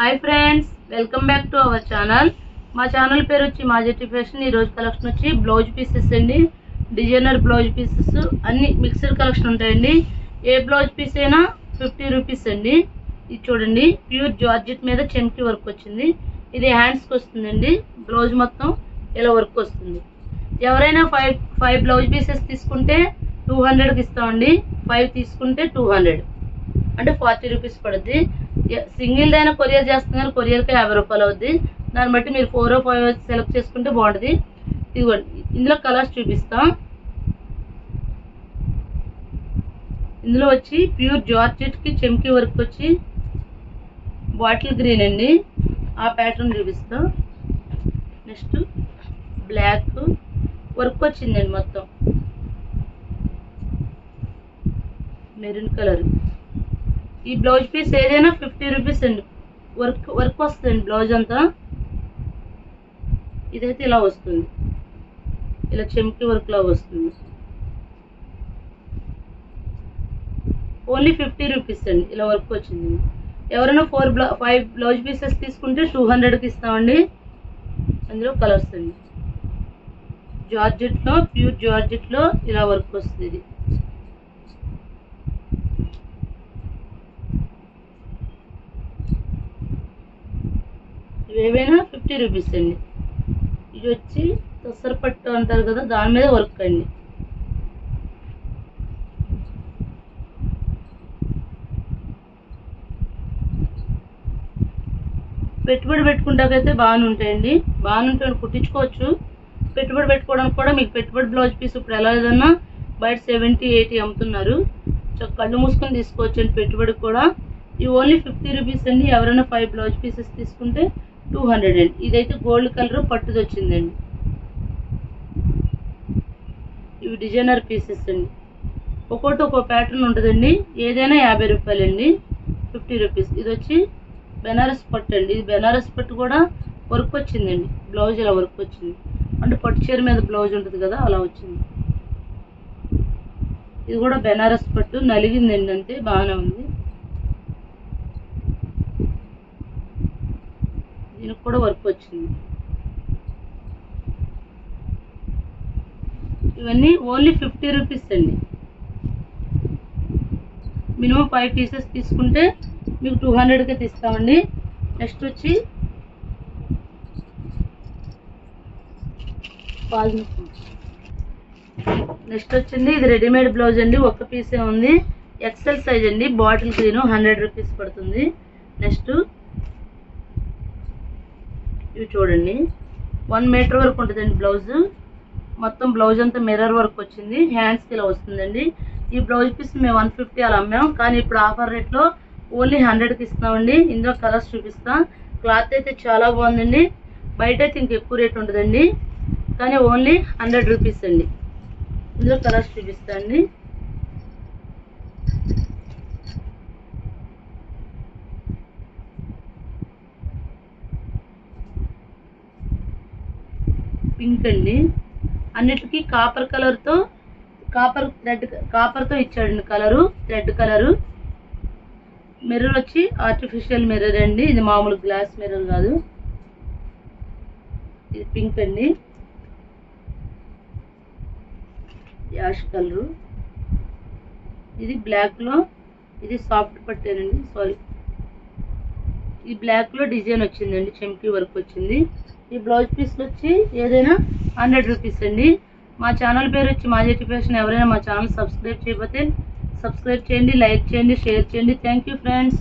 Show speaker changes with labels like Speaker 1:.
Speaker 1: Hi friends welcome back to our channel మా channel పేరు వచ్చి మాజెటి ఫ్యాషన్. ఈ రోజు కలెక్షన్ వచ్చి బ్లౌజ్ పీసెస్ అండి. డిజైనర్ బ్లౌజ్ పీసెస్ అన్ని మిక్సర్ కలెక్షన్ ఉంటాయండి. ఏ బ్లౌజ్ పీస్ అయినా ఫిఫ్టీ రూపీస్ అండి. ఇది చూడండి ప్యూర్ జార్జెట్ మీద చెంకి వర్క్ వచ్చింది. ఇది హ్యాండ్స్కి వస్తుందండి. బ్లౌజ్ మొత్తం ఇలా వర్క్ వస్తుంది. ఎవరైనా ఫైవ్ ఫైవ్ బ్లౌజ్ పీసెస్ తీసుకుంటే టూ హండ్రెడ్కి ఇస్తామండి. ఫైవ్ తీసుకుంటే టూ హండ్రెడ్ అంటే ఫార్టీ రూపీస్ పడుద్ది. సింగిల్ అయినా కొరియర్ చేస్తున్నారు కొరియర్కి యాభై రూపాయలు అవుద్ది. దాన్ని బట్టి మీరు ఫోర్ ఫైవ్ సెలెక్ట్ చేసుకుంటే బాగుంటుంది. ఇదిగోండి ఇందులో కలర్స్ చూపిస్తాం. ఇందులో వచ్చి ప్యూర్ జార్జెట్కి చెమ్కి వర్క్ వచ్చి బాటిల్ గ్రీన్ అండి. ఆ ప్యాటర్న్ చూపిస్తాం. నెక్స్ట్ బ్లాక్ వర్క్ వచ్చిందండి మొత్తం. Maroon colour. ఈ బ్లౌజ్ పీస్ ఏదైనా ఫిఫ్టీ రూపీస్ అండి. వర్క్ వర్క్ వస్తుంది బ్లౌజ్ అంతా. ఇదైతే ఇలా వస్తుంది. ఇలా చెంకి వర్క్ లా వస్తుంది. ఓన్లీ ఫిఫ్టీ రూపీస్ అండి. ఇలా వర్క్ వచ్చింది. ఎవరైనా four blouse five blouse pieces తీసుకుంటే టూ హండ్రెడ్కి ఇస్తామండి. అందులో కలర్స్ అండి. జార్జెట్లో ప్యూర్ జార్జెట్లో ఇలా వర్క్ వస్తుంది ఇది. ఏవైనా ఫిఫ్టీ రూపీస్ అండి. ఇది వచ్చి పట్టు అంటారు కదా దాని మీద వర్క్ అండి. పెట్టుబడి పెట్టుకుంటాకైతే బాగానే ఉంటాయండి. బాగానే ఉంటాయని కుట్టించుకోవచ్చు. పెట్టుబడి పెట్టుకోవడానికి కూడా మీకు పెట్టుబడి బ్లౌజ్ పీస్ ఇప్పుడు ఎలా ఏదన్నా బయట సెవెంటీ ఎయిటీ అమ్ముతున్నారు. చక్క కళ్ళు మూసుకొని తీసుకోవచ్చు అండి పెట్టుబడి కూడా. ఇవి ఓన్లీ ఫిఫ్టీ రూపీస్ అండి. ఎవరైనా ఫైవ్ బ్లౌజ్ పీసెస్ తీసుకుంటే టూ హండ్రెడ్ అండి. ఇదైతే గోల్డ్ కలర్ పట్టుది వచ్చిందండి ఇవి డిజైనర్ పీసెస్ అండి. ఒక్కొక్కటి ఒక్కో ప్యాటర్న్ ఉంటుందండి. ఏదైనా యాభై రూపాయలండి. ఫిఫ్టీ రూపీస్ ఇది వచ్చి బెనారస్ పట్టు అండి. ఇది బెనారస్ పట్టు కూడా వర్క్ వచ్చిందండి. బ్లౌజ్ ఇలా వర్క్ వచ్చింది. అంటే పట్టు చీర మీద బ్లౌజ్ ఉంటుంది కదా అలా వచ్చింది. ఇది కూడా బెనారస్ పట్టు. నలిగిందండి అంతే బాగానే ఉంది. దీనికి కూడా వర్క్ వచ్చింది. ఇవన్నీ ఓన్లీ ఫిఫ్టీ రూపీస్ అండి. మినిమం ఫైవ్ పీసెస్ తీసుకుంటే మీకు టూ హండ్రెడ్కే తీస్తామండి. నెక్స్ట్ వచ్చి నెక్స్ట్ వచ్చింది ఇది రెడీమేడ్ బ్లౌజ్ అండి. ఒక్క పీసే ఉంది. ఎక్సెల్ సైజ్ అండి. బాటిల్ గ్రీన్ హండ్రెడ్ రూపీస్ పడుతుంది. నెక్స్ట్ ఇవి చూడండి. వన్ మీటర్ వరకు ఉంటుందండి బ్లౌజ్ మొత్తం బ్లౌజ్ అంతా మిర్రర్ వర్క్ వచ్చింది. హ్యాండ్స్కి ఇలా వస్తుందండి. ఈ బ్లౌజ్ పీస్ మేము వన్ ఫిఫ్టీ అలా అమ్మాం. కానీ ఇప్పుడు ఆఫర్ రేట్లో ఓన్లీ హండ్రెడ్కి ఇస్తామండి ఇందులో కలర్స్ చూపిస్తాం. క్లాత్ అయితే చాలా బాగుందండి. బయట అయితే ఇంక ఎక్కువ రేట్ ఉంటుందండి. కానీ ఓన్లీ హండ్రెడ్ రూపీస్ అండి. ఇందులో కలర్స్ చూపిస్తా అండి. పింక్ అండి. అన్నిటికీ కాపర్ కలర్తో కాపర్ రెడ్ కాపర్తో ఇచ్చాడండి కలరు రెడ్ కలరు. మిర్రర్ వచ్చి ఆర్టిఫిషియల్ మిర్రర్ అండి. ఇది మామూలు గ్లాస్ మిర్రర్ కాదు. ఇది పింక్ అండి. Ash colour. ఇది బ్లాక్లో ఇది సాఫ్ట్ పట్టేనండి. సారీ ఈ బ్లాక్లో డిజైన్ వచ్చిందండి. చెంకి వర్క్ వచ్చింది. ఈ బ్లౌజ్ పీస్లు వచ్చి ఏదైనా హండ్రెడ్ రూపీస్ అండి. మా ఛానల్ పేరు వచ్చి మా ఎడ్యుకేషన్ ఎవరైనా మా ఛానల్ సబ్స్క్రైబ్ చేయకపోతే సబ్స్క్రైబ్ చేయండి లైక్ చేయండి షేర్ చేయండి. Thank you friends.